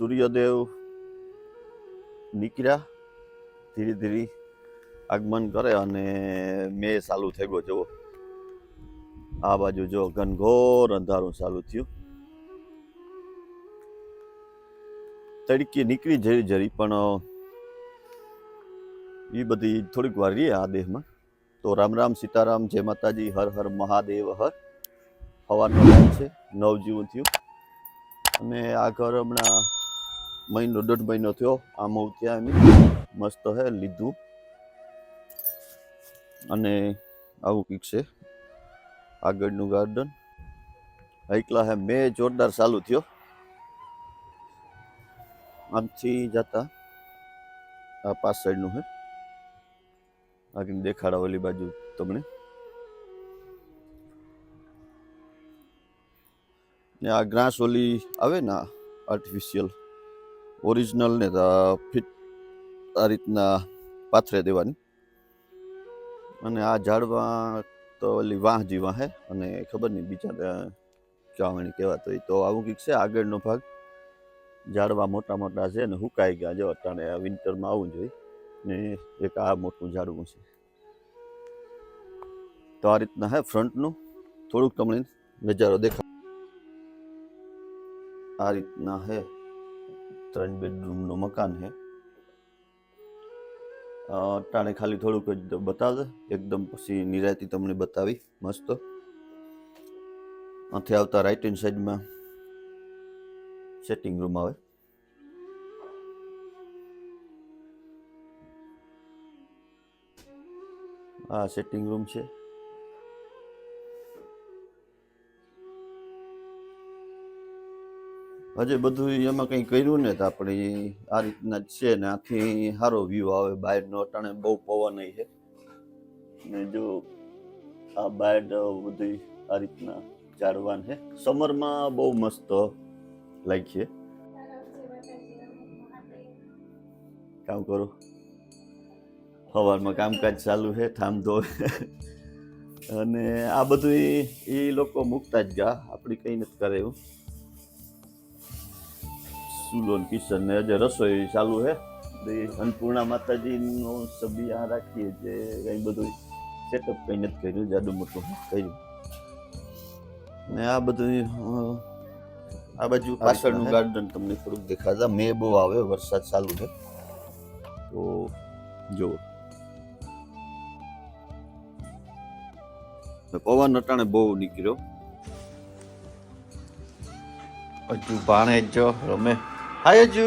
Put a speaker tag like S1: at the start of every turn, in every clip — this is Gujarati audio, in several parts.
S1: સૂર્યદેવ નીકળ્યા. ધીરે ધીરે આગમન કરે અને મે ચાલુ થઈ ગયો જુઓ. આ બાજુ જો ઘનઘોર અંધારું ચાલુ થયું. તડકી નીકળી જરી જરી, પણ એ બધી થોડીક વાર રહી આ દેહમાં. તો રામ રામ સીતારામ, જય માતાજી, હર હર મહાદેવ, હર. હવાનો છે, નવજીવન થયું. અને આ ઘર હમણાં મહિનો, દોઢ મહિનો થયો. આમ ત્યાં એમ મસ્ત હે, લીધું. અને આવું કંઈક છે. આગળનું ગાર્ડન એકલા હે, મેં જોરદાર ચાલુ થયો. આમથી જતા આ પાસ સાઈડનું હે. આગળ દેખાડા ઓલી બાજુ તમને. ને આ ગ્રાસ ઓલી આવે ને આર્ટિફિશિયલ ઓરિજિનલ ને તો ફિટ આ રીતના પાથરે દેવાની. અને આ ઝાડમાં તો ઓલી વાહ જીવા હે, અને ખબર નહીં બીજા ચાવણી કહેવાતો હોય તો આવું કંઈક છે આગળનો ભાગ. ઝાડવા મોટા મોટા છે ને હુકાઈ ગયા જો, અટાણે આ વિન્ટરમાં આવવું જોઈએ ને એક આ મોટું ઝાડવું છે. તો આ રીતના હે ફ્રન્ટનું થોડુંક તમને નજારો દેખા આ રીતના હે. ત્રણ બેડરૂમનું મકાન છે. અ, અટાણે ખાલી થોડુંક જ બતાવે એકદમ પછી નિરાયતી તમને બતાવી. મસ્ત. અહીંથી આવતા રાઈટ હેન્ડ સાઈડમાં સેટિંગ રૂમ આવે. આ સેટિંગ રૂમ છે. હજે બધું એમાં કંઈ કર્યું ને તો આપણે આ રીતના છે ને આથી સારો વ્યૂ આવે બહારનો અટાણે બહુ પવન છે. ને જો આ બહાર બધું આ રીતના ઝાડવાન છે. સમરમાં બહુ મસ્ત લાગીએ કામ કરો. સવારમાં કામકાજ ચાલુ છે થામ ધોવે અને આ બધું એ લોકો મૂકતા જ ગયા. આપણી કંઈ નથી કરે એવું. ચૂલો ને કિચન ને આજે રસોઈ ચાલુ છે એ અન્નપૂર્ણા માતાજીનો સબી આ રાખીએ જે કંઈ બધું સેટઅપ કંઈ નથી કર્યું જાડું મોટું કર્યું. ને આ બધું આ બાજુ પાછળનું ગાર્ડન તમને થોડુંક દેખાતા મે બહુ આવે વરસાદ ચાલુ છે. તો જુઓ. પવન અટાણે બહુ નીકળ્યો. હજુ ભાણે જો રમે. હાય અજુ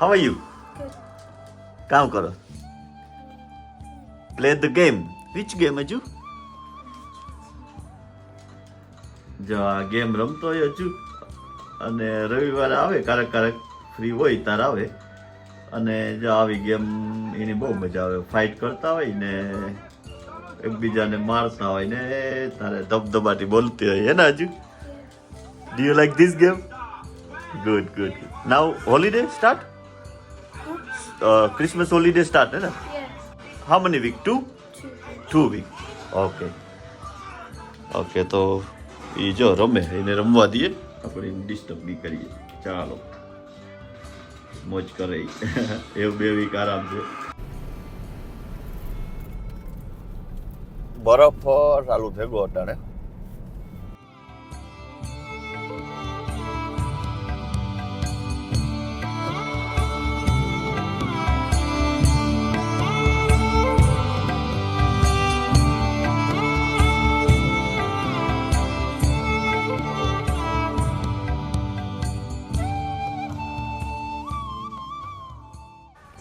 S1: હાવ આર યુ કામ કરો play the game which game હજુ જો આ ગેમ રમતો હોય હજુ અને રવિવારે આવે ક્યારેક ક્યારેક ફ્રી હોય ત્યારે આવે. અને જો આવી ગેમ એની બહુ મજા આવે. ફાઇટ કરતા હોય ને એકબીજાને મારતા હોય ને તારે ધબધબાટી બોલતી હોય. એના હજુ Do you like this game? Good, good. Now holiday start? Uh, Christmas holiday start, है ना?
S2: Yes.
S1: How many week? Two?
S2: Two.
S1: Two week. Okay. Okay, તો એ જો રમે એને રમવા દઈએ આપણે એને ડિસ્ટર્બ બી કરીએ ચાલો મોજ કરે. એવું બે વીક આરામ છે બરફ ચાલુ ગયો અટાણે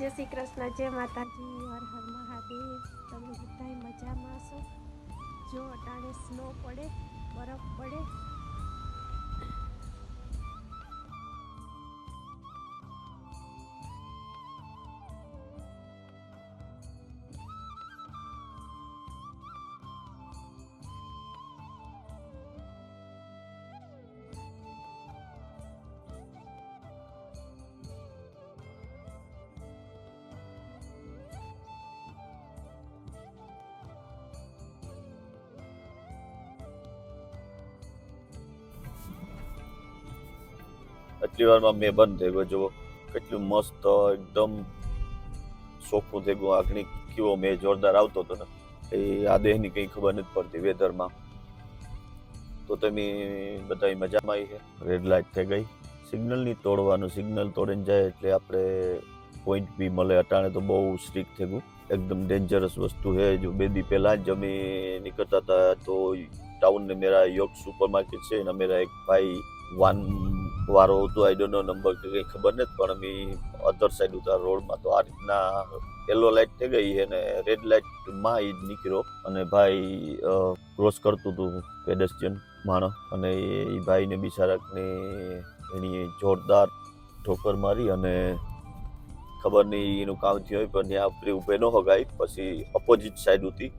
S2: જય શ્રી કૃષ્ણ, જય માતાજી, હર હર મહાદેવ. તમે બધાય મજામાં છો જો અટાણે સ્નો પડે, બરફ પડે
S1: એટલી વારમાં મેં બંધ થઈ ગયો. જુઓ, કેટલું મસ્ત, એકદમ ચોખ્ખું થઈ ગયું. આગળ કીવો મેં જોરદાર આવતો હતો ને, એ આ દેહની કંઈ ખબર નથી પડતી વેધરમાં તો તમે બધા મજામાં આવી છે રેડ લાઇટ થઈ ગઈ. સિગ્નલની તોડવાનું સિગ્નલ તોડીને જાય એટલે આપણે પોઈન્ટ બી મળે. અટાણે તો બહુ સ્ટ્રિક્ટ થઈ ગયું. એકદમ ડેન્જરસ વસ્તુ છે જો બે દી પહેલાં જ અમે નીકળતા હતા તો ટાઉનને મેરા યોગ સુપર માર્કેટ છે અને મેરા એક ભાઈ વાન વાળો હતો આઈ ડોન્ટ નો નંબર કે કંઈ ખબર નથી, પણ અમે અધર સાઈડ ઉતાર રોડમાં તો આ રીતના યલો લાઇટ થઈ ગઈ અને રેડ લાઇટમાં એ જ નીકળ્યો. અને ભાઈ ક્રોસ કરતું હતું પેડેસ્ટિયન માણસ અને એ ભાઈને બિચારાકને એની જોરદાર ઠોકર મારી અને ખબર નહીં એનું કામ થયું હોય, પણ ત્યાં આપણે ઊભે ન હગાઈ પછી ઓપોઝિટ સાઈડ હતી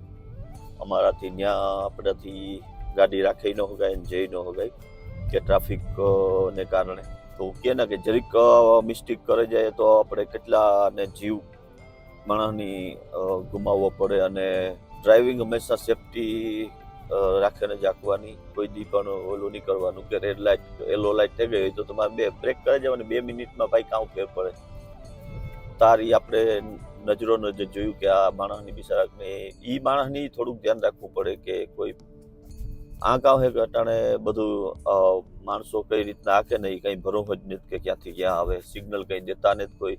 S1: અમારાથી ત્યાં આપણાથી ગાડી રાખી ન હગાય જઈ ન હગાય. કે ટ્રાફિક ને કારણે. તો કે ને કે જરીક મિસ્ટેક કરે જાય તો આપણે કેટલા ને જીવ માણસની ગુમાવવો પડે અને ડ્રાઇવિંગ હંમેશા સેફટી રાખીને જ રાખવાની કોઈ દી પણ ઓલું નહીં કરવાનું કે રેડ લાઇટ યલો લાઇટ થઈ ગઈ તો તમારે બે, બ્રેક કરી જવાની, બે મિનિટમાં ભાઈ કામ ફેર પડે. તારી આપણે નજરો નજર જોયું કે આ માણસની બિચારાને એ માણસની થોડુંક ધ્યાન રાખવું પડે કે કોઈ આ કામ હે કે અટાણે બધું માણસો કઈ રીતના આકે નહીં, કઈ ભરોસો જ નથી કે ક્યાંથી ક્યાં આવે, સિગ્નલ કઈ દેતા નથી કોઈ.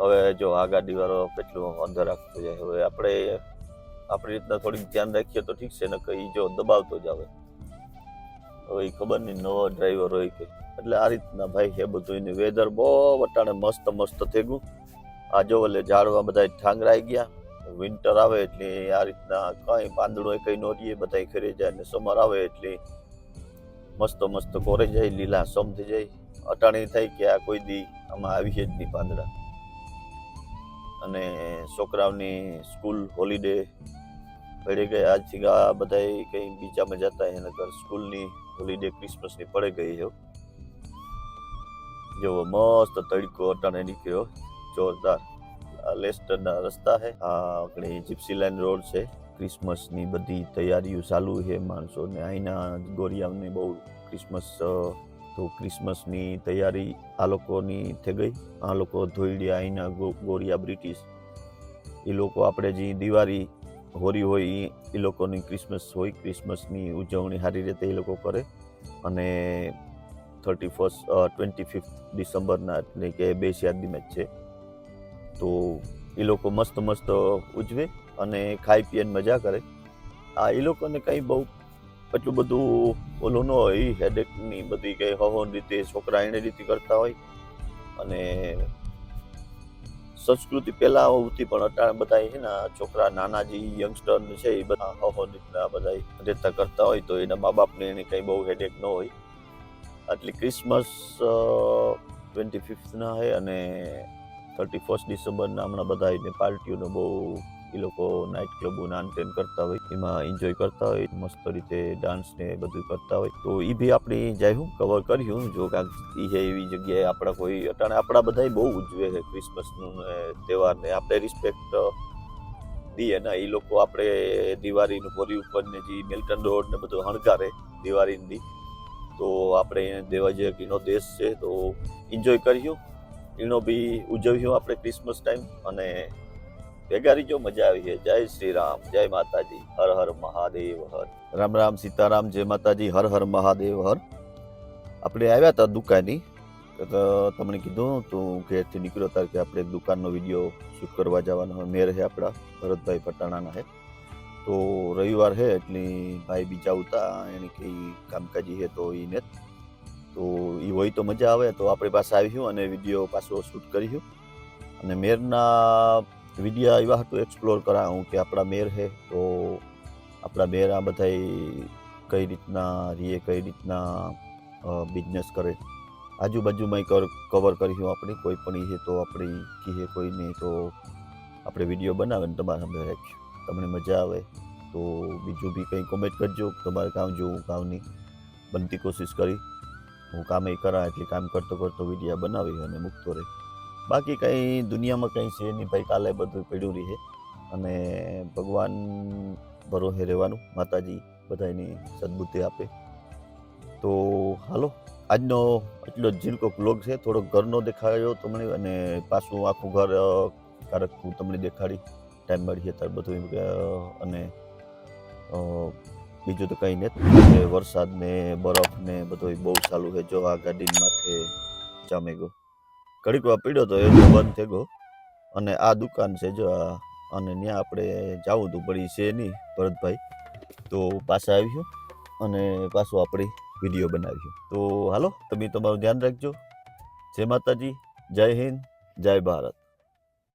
S1: હવે જો આ ગાડીવાળો કેટલું અંદર રાખતો જાય, હવે આપણે, આપણી રીતના થોડીક ધ્યાન રાખીએ તો ઠીક છે ને કઈ જો દબાવતો જ આવે. હવે ખબર નહીં, નવો ડ્રાઈવર હોય કે. એટલે આ રીતના ભાઈ એ બધું, એની વેધર બહુ અટાણે મસ્ત મસ્ત થઈ ગયું. આ જો એટલે ઝાડવા બધા ઠાંગરાઈ ગયા. વિન્ટર આવે એટલે આ રીતના કઈ પાંદડો કઈ કંઈ નોરીએ બધા ખરી જાય અને સમર આવે એટલે મસ્ત મસ્ત કોરે જાય, લીલા સમ થઈ જાય. અટાણી થાય કે આ કોઈ દી આમાં આવી જ નહીં પાંદડા. અને છોકરાઓની સ્કૂલ હોલિડે પડી ગઈ. આજથી આ બધા કંઈ બીજામાં જતા એના ઘર સ્કૂલની હોલિડે ક્રિસમસની પડી ગઈ છે જેવો મસ્ત તડકો અટાણે નીકળ્યો જોરદાર. લેસ્ટરના રસ્તા છે આ આપણે જીપ્સી લાઈન રોડ છે. ક્રિસમસની બધી તૈયારીઓ ચાલુ છે માણસોને. અહીંના ગોરિયાઓને બહુ ક્રિસમસ તો ક્રિસમસની તૈયારી આ લોકોની થઈ ગઈ. આ લોકો ધોઈડિયા અહીંના ગોરિયા બ્રિટિશ. એ લોકો આપણે જે દિવાળી હોળી હોય એ લોકોની ક્રિસમસ હોય, ક્રિસમસની ઉજવણી સારી રીતે એ લોકો કરે. અને થર્ટી ફર્સ્ટ ટ્વેન્ટી ફિફ્થ ડિસેમ્બરના એટલે કે બે શાદીમાં જ છે. તો એ લોકો મસ્ત મસ્ત ઉજવે અને ખાઈ પીને મજા કરે. આ એ લોકોને કંઈ બહુ એટલું બધું ઓલું ન હોય હેડેકની બધી કંઈ હવન રીતે છોકરા એને રીતે કરતા હોય. અને સંસ્કૃતિ પહેલાં હોતી પણ અટાણે બધા છે ને છોકરા નાના જે યંગસ્ટર છે એ બધા હવન રીતના બધા રહેતા કરતા હોય તો એના મા બાપને એને કંઈ બહુ હેડેક ન હોય. એટલે ક્રિસમસ ટ્વેન્ટી ફિફ્થના છે અને થર્ટી ફર્સ્ટ ડિસેમ્બરના હમણાં બધા એને પાર્ટીઓનો બહુ એ લોકો નાઇટ ક્લબો નાનટેન કરતા હોય, એમાં એન્જોય કરતા હોય, મસ્ત રીતે ડાન્સ ને બધું કરતા હોય. તો એ બી આપણે જાય કવર કર્યું જો કાંક એ એવી જગ્યાએ આપણા કોઈ, અટાણે આપણા બધા બહુ ઉજવે છે ક્રિસમસનું ને તહેવારને, આપણે રિસ્પેક્ટ દઈએ ને. એ લોકો આપણે દિવાળીનું હોળી ઉપર ને જે મિલ્ટન રોડ ને બધું હણકારે દિવાળીની. તો આપણે દેવા કે દેશ છે, તો એન્જોય કર્યું. એનો બી ઉજવ્યો આપણે ક્રિસમસ ટાઈમ અને ભેગા જો મજા આવી છે. જય શ્રી રામ, જય માતાજી, હર હર મહાદેવ, હર. રામ રામ, સીતારામ, જય માતાજી, હર હર મહાદેવ, હર. આપણે આવ્યા હતા દુકાની. તો તમને કીધું તો ઘેરથી નીકળ્યો હતા કે આપણે દુકાનનો વીડિયો શૂટ કરવા જવાનો મેર છે આપણા, ભરતભાઈ પટાણાના છે તો રવિવાર છે એટલે ભાઈ બીજા આવતા, એને કંઈ કામકાજી છે તો એને તો એ હોય તો મજા આવે, તો આપણી પાસે આવ્યું અને વીડિયો પાછો શૂટ કર્યું અને મેરના વિડીયા એવા હતું એક્સપ્લોર કરાવું કે આપણા મેર છે તો આપણા મેર આ બધા કઈ રીતના રીએ, કઈ રીતના બિઝનેસ કરે. આજુબાજુમાં કર કવર કર્યું આપણે, કોઈ પણ એ તો આપણી કીએ, કોઈ નહીં તો આપણે વીડિયો બનાવે ને તમારા સામે રાખ્યું તમને મજા આવે તો બીજું બી કંઈ કોમેન્ટ કરજો, તમારે કામ જોવું કામની બનતી કોશિશ કરી. હું કામે કરા એટલે કામ કરતો કરતો વીડિયો બનાવી અને મૂકતો રહે. બાકી કંઈ દુનિયામાં કંઈ છે નહીં ભાઈ, કાલે બધું પડ્યું રહે. અને ભગવાન ભરોહે રહેવાનું, માતાજી બધાની સદબુદ્ધિ આપે. તો હાલો, આજનો એટલો ઝીણકો બ્લોગ છે. થોડોક ઘરનો દેખાયો તમને અને પાછું આખું ઘર કારક હું તમને દેખાડી. ટાઈમ મળીએ ત્યારે બધું અને બીજું તો કંઈ નથી. વરસાદ ને બરફ ને બધું બહુ ચાલુ છે. જો આ ગાડી માથે જામી ગયો. ઘડીક વાર પીડ્યો તો એ બંધ થઈ ગયો. અને આ દુકાન છે જો આ. અને ત્યાં આપણે જાવું હતું પણ છે નહીં, ભરતભાઈ. તો પાછા આવ્યો અને પાછું આપણે વીડિયો બનાવ્યો તો હાલો, તમે તમારું ધ્યાન રાખજો. જય માતાજી, જય હિન્દ, જય ભારત.